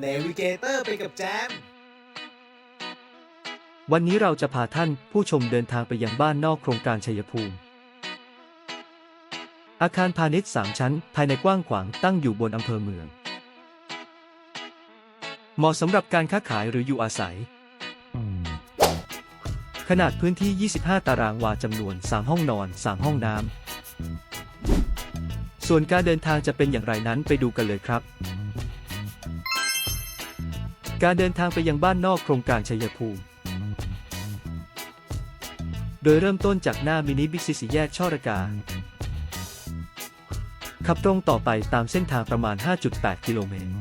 เนวิเกเตอร์ไปกับแจม วันนี้เราจะพาท่านผู้ชมเดินทางไปยังบ้านนอกโครงการชัยภูมิ อาคารพาณิชย์ 3 ชั้น ภายในกว้างขวางตั้งอยู่บนอำเภอเมือง เหมาะสำหรับการค้าขายหรืออยู่อาศัย ขนาดพื้นที่ 25 ตารางวาจำนวน 3 ห้องนอน 3 ห้องน้ำส่วนการเดินทางจะเป็นอย่างไรนั้นไปดูกันเลยครับ การเดินทางไปยังบ้านนอกโครงการชัยภูมิ โดยเริ่มต้นจากหน้ามินิบิ๊กซีสีแยกช่อระกา ขับตรงต่อไปตามเส้นทางประมาณ 5.8 กิโลเมตร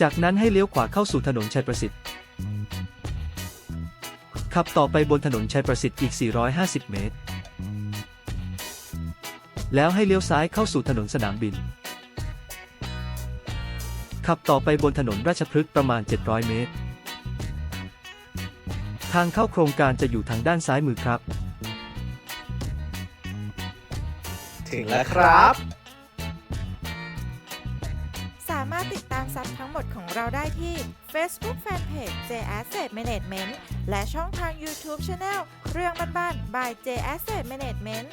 จากนั้นให้เลี้ยวขวาเข้าสู่ถนนชัยประสิทธิ์ ขับต่อไปบนถนนชัยประสิทธิ์อีก 450 เมตร แล้วให้เลี้ยวซ้ายเข้าสู่ถนนสนามบิน ขับต่อไปบนถนนราชพฤกษ์ประมาณ 700 เมตร ทางเข้าโครงการจะอยู่ทางด้านซ้ายมือครับ ถึงแล้วครับ สามารถติดตามซับทั้งหมดของเราได้ที่ Facebook Fanpage J Asset Management และช่องทาง YouTube Channel เรื่องบ้านๆ by J Asset Management